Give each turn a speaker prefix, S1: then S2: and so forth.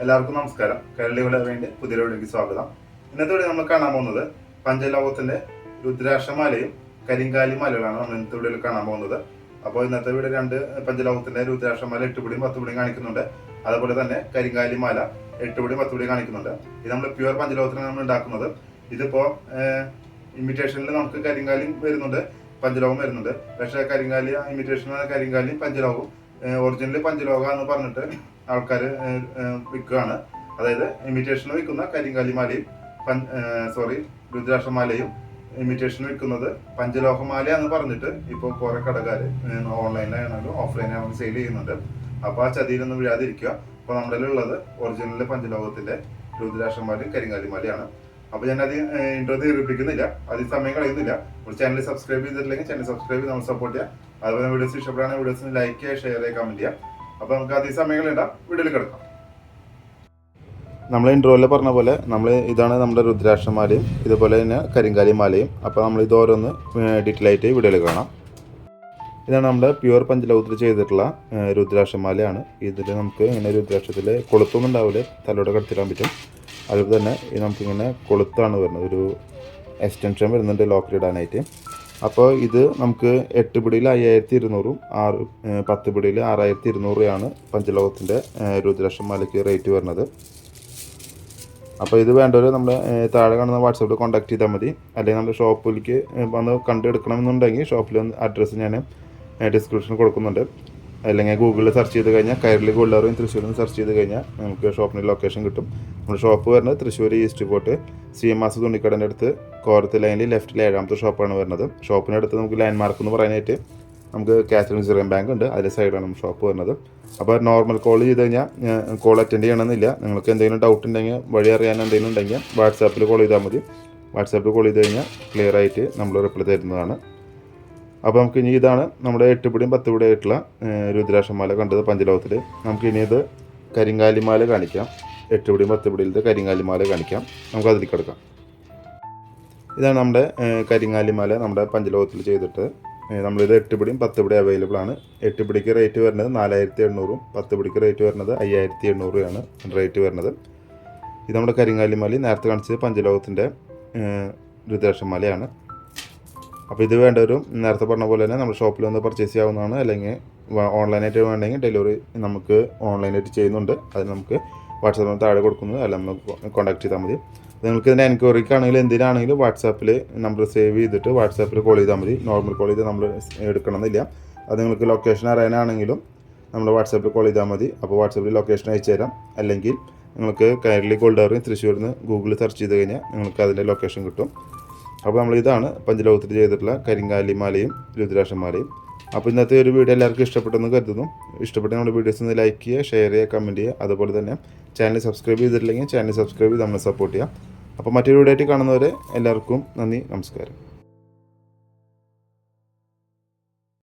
S1: എല്ലാവർക്കും നമസ്കാരം. വേണ്ടി പുതിയ വീഡിയോയ്ക്ക് സ്വാഗതം. ഇന്നത്തെ വഴി നമ്മൾ കാണാൻ പോകുന്നത് പഞ്ചലോകത്തിന്റെ രുദ്രാക്ഷമാലയും കരിങ്കാലി മാലകളാണ് നമ്മൾ ഇന്നത്തെ വീഡിയോയിൽ കാണാൻ പോകുന്നത്. അപ്പോൾ ഇന്നത്തെ വീഡിയോ രണ്ട് പഞ്ചലോകത്തിന്റെ രുദ്രാക്ഷമാല എട്ടുപിടിയും പത്തുപിടിയും കാണിക്കുന്നുണ്ട്. അതുപോലെ തന്നെ കരിങ്കാലി മാല എട്ടുപിടിയും പത്തുപിടിയും കാണിക്കുന്നുണ്ട്. ഇത് നമ്മൾ പ്യുവർ പഞ്ചലോകത്തിനാണ് നമ്മൾ ഉണ്ടാക്കുന്നത്. ഇതിപ്പോ ഇമിറ്റേഷനിൽ നമുക്ക് കരിങ്കാലിയും വരുന്നുണ്ട് പഞ്ചലോകം വരുന്നുണ്ട്. പക്ഷേ കരിങ്കാലി ഇമിറ്റേഷൻ കരിങ്കാലിയും പഞ്ചലോകവും ഒറിജിനൽ പഞ്ചലോക എന്ന് പറഞ്ഞിട്ട് ആൾക്കാർ വിൽക്കുകയാണ്. അതായത് ഇമിറ്റേഷൻ വിൽക്കുന്ന കരിങ്കാലിമാലയും സോറി രുദ്രാക്ഷമാലയും ഇമിറ്റേഷൻ വിൽക്കുന്നത് പഞ്ചലോഹമാല എന്ന് പറഞ്ഞിട്ട് ഇപ്പോൾ കുറെ കടക്കാർ ഓൺലൈനിലാണെങ്കിലും ഓഫ്ലൈനാണെങ്കിലും സെയിൽ ചെയ്യുന്നുണ്ട്. അപ്പോൾ ആ ചതിയിലൊന്നും വീഴാതിരിക്കുക. അപ്പോൾ നമ്മുടെ ഉള്ളത് ഒറിജിനൽ പഞ്ചലോകത്തിന്റെ രുദ്രാക്ഷമാലയും കരിങ്കാലിമാലയാണ്. അപ്പോൾ ഞാൻ അത് ഇൻട്രോ ദീർഘിപ്പിക്കുന്നില്ല അതിൽ സമയം കളയുന്നില്ല. ഒരു ചാനൽ സബ്സ്ക്രൈബ് ചെയ്തിട്ടില്ലെങ്കിൽ ചാനൽ സബ്സ്ക്രൈബ് ചെയ്ത് നമ്മൾ സപ്പോർട്ട് ചെയ്യുക. അതുപോലെ വീഡിയോസ് ഇഷ്ടപ്പെടുകയാണെങ്കിൽ വീഡിയോസിന് ലൈക്ക് ചെയ്യുക ഷെയർ ചെയ്യുക കമന്റ് ചെയ്യുക. അപ്പോൾ നമുക്ക് അതിസമയങ്ങൾ ഇടാം. വീട്ടിൽ കിടക്കാം. നമ്മൾ ഇൻട്രോയിൽ പറഞ്ഞ പോലെ നമ്മൾ ഇതാണ് നമ്മുടെ രുദ്രാക്ഷമാലയും ഇതുപോലെ തന്നെ കരിങ്കാലി മാലയും അപ്പോൾ നമ്മൾ ഇത് ഓരോന്ന് ഡീറ്റെയിൽ ആയിട്ട് വീഡിയോയിൽ കാണാം. ഇതാണ് നമ്മുടെ പ്യുവർ പഞ്ചലൗത്തിൽ ചെയ്തിട്ടുള്ള രുദ്രാക്ഷമാലയാണ് ഇതിൽ നമുക്ക് ഇങ്ങനെ രുദ്രാക്ഷത്തിൽ കൊളുത്തൊന്നും ഉണ്ടാവില്ല തലയോടെ കടത്തിടാൻ പറ്റും. അതുപോലെ തന്നെ നമുക്കിങ്ങനെ കൊളുത്താണ് വരുന്നത്. ഒരു എക്സ്റ്റൻഷൻ വരുന്നുണ്ട് ലോക്കൽ ഇടാനായിട്ട്. അപ്പോൾ ഇത് നമുക്ക് എട്ട് പിടിയിൽ അയ്യായിരത്തി ഇരുന്നൂറും ആറ് പത്ത് പിടിയിൽ ആറായിരത്തി ഇരുന്നൂറുമാണ് പഞ്ചലോകത്തിന്റെ രുദ്രാക്ഷമാലയ്ക്ക് റേറ്റ് വരുന്നത്. അപ്പോൾ ഇത് വേണ്ടവർ നമ്മൾ താഴെ കാണുന്ന വാട്സാപ്പിൽ കോൺടാക്ട് ചെയ്താൽ മതി. അല്ലെങ്കിൽ നമ്മുടെ ഷോപ്പിലേക്ക് വന്ന് കണ്ടെടുക്കണമെന്നുണ്ടെങ്കിൽ ഷോപ്പിൽ അഡ്രസ്സ് ഞാൻ ഡിസ്ക്രിപ്ഷനിൽ കൊടുക്കുന്നുണ്ട്. അല്ലെങ്കിൽ ഗൂഗിളിൽ സെർച്ച് ചെയ്ത് കഴിഞ്ഞാൽ കയറിൽ ഗോൾഡറും തൃശ്ശൂരിൽ സെർച്ച് ചെയ്ത് കഴിഞ്ഞാൽ നമുക്ക് ഷോപ്പിന്റെ ലൊക്കേഷൻ കിട്ടും. നമ്മുടെ ഷോപ്പ് വരുന്നത് Thrissur east pot C M ആസ് തുണിക്കടന്റെ അടുത്ത് കോരത്ത് ലൈനിൽ ലെഫ്റ്റിൽ ഏഴാമത്തെ ഷോപ്പാണ് വരുന്നത്. ഷോപ്പിനടുത്ത് നമുക്ക് ലാൻഡ് മാർക്ക് എന്ന് പറയാനായിട്ട് നമുക്ക് കാത്തലിൻ സിറിയൻ ബാങ്ക് ഉണ്ട്. അതിന്റെ സൈഡാണ് നമ്മുടെ ഷോപ്പ് വരുന്നത്. അപ്പോൾ നോർമൽ കോൾ ചെയ്ത് കഴിഞ്ഞാൽ കോൾ അറ്റൻഡ് ചെയ്യണമെന്നില്ല. നിങ്ങൾക്ക് എന്തെങ്കിലും ഡൗട്ട് ഉണ്ടെങ്കിൽ വഴി അറിയാൻ എന്തെങ്കിലും ഉണ്ടെങ്കിൽ വാട്സാപ്പിൽ കോൾ ചെയ്താൽ മതി. വാട്സാപ്പിൽ കോൾ ചെയ്ത് കഴിഞ്ഞാൽ ക്ലിയർ ആയിട്ട് നമ്മൾ റിപ്ലൈ തരുന്നതാണ്. അപ്പോൾ നമുക്ക് ഇനി ഇതാണ് നമ്മുടെ എട്ടുപിടിയും പത്തുപിടിയും ആയിട്ടുള്ള രുദ്രാക്ഷമാല കണ്ടത് പഞ്ചലോകത്തിൽ നമുക്ക് ഇനി ഇത് കരിങ്കാലിമാല കാണിക്കാം. എട്ടുപിടിയും പത്തുപിടിയിലത്തെ കരിങ്കാലിമാല കാണിക്കാം. നമുക്ക് അതിൽ കിടക്കാം. ഇതാണ് നമ്മുടെ കരിങ്കാലിമാല നമ്മുടെ പഞ്ചലോകത്തിൽ ചെയ്തിട്ട്. നമ്മളിത് എട്ടുപിടിയും പിടി അവൈലബിൾ ആണ്. എട്ട് പിടിക്ക് റേറ്റ് വരുന്നത് നാലായിരത്തി എണ്ണൂറും പത്ത് പിടിക്ക് റേറ്റ് വരുന്നത് അയ്യായിരത്തി എണ്ണൂറുമാണ് റേറ്റ് വരുന്നത്. ഇത് നമ്മുടെ കരിങ്കാലിമാലി നേരത്തെ കാണിച്ചത് പഞ്ചലോകത്തിന്റെ രുദ്രാക്ഷമാലയാണ്. അപ്പോൾ ഇത് വേണ്ടവരും നേരത്തെ പറഞ്ഞ പോലെ തന്നെ നമ്മുടെ ഷോപ്പിൽ വന്ന് പർച്ചേസ് ചെയ്യാവുന്നതാണ്. അല്ലെങ്കിൽ ഓൺലൈനായിട്ട് വേണമെങ്കിൽ ഡെലിവറി നമുക്ക് ഓൺലൈനായിട്ട് ചെയ്യുന്നുണ്ട്. അത് നമുക്ക് വാട്സാപ്പിൽ താഴെ കൊടുക്കുന്നത്. അല്ല നമ്മൾ കോൺടാക്ട് ചെയ്താൽ മതി. നിങ്ങൾക്ക് ഇതിന്റെ എൻക്വയറിക്കാണെങ്കിലും എന്തിനാണെങ്കിലും വാട്സാപ്പിൽ നമ്പർ സേവ് ചെയ്തിട്ട് വാട്സാപ്പിൽ കോൾ ചെയ്താൽ മതി. നോർമൽ കോൾ ചെയ്ത് നമ്മൾ എടുക്കണമെന്നില്ല. അത് നിങ്ങൾക്ക് ലൊക്കേഷൻ അറിയാനാണെങ്കിലും നമ്മൾ വാട്സാപ്പിൽ കോൾ ചെയ്താൽ മതി. അപ്പോൾ വാട്സാപ്പിൽ ലൊക്കേഷൻ അയച്ചു തരാം. അല്ലെങ്കിൽ നിങ്ങൾക്ക് കയറിലേക്ക് കൊണ്ടുവരും തൃശ്ശൂരിൽ നിന്ന് ഗൂഗിളിൽ സെർച്ച് ചെയ്ത് കഴിഞ്ഞാൽ നിങ്ങൾക്ക് അതിന്റെ ലൊക്കേഷൻ കിട്ടും. അപ്പോൾ നമ്മൾ ഇതാണ് പഞ്ചലോകത്തിൽ ചെയ്തിട്ടുള്ള കരിങ്കാലി മാലയും രുദ്രാക്ഷമാലയും. അപ്പോൾ ഇന്നത്തെ ഒരു വീഡിയോ എല്ലാവർക്കും ഇഷ്ടപ്പെട്ടെന്ന് കരുതുന്നു. ഇഷ്ടപ്പെട്ട നമ്മുടെ വീഡിയോസ് ഒന്ന് ലൈക്ക് ചെയ്യുക ഷെയർ ചെയ്യുക കമന്റ് ചെയ്യുക. അതുപോലെ തന്നെ ചാനൽ സബ്സ്ക്രൈബ് ചെയ്തിട്ടില്ലെങ്കിൽ ചാനൽ സബ്സ്ക്രൈബ് ചെയ്ത് നമ്മളെ സപ്പോർട്ട് ചെയ്യുക. അപ്പോൾ മറ്റൊരു വീഡിയോ ആയിട്ട് കാണുന്നവരെ എല്ലാവർക്കും നന്ദി നമസ്കാരം.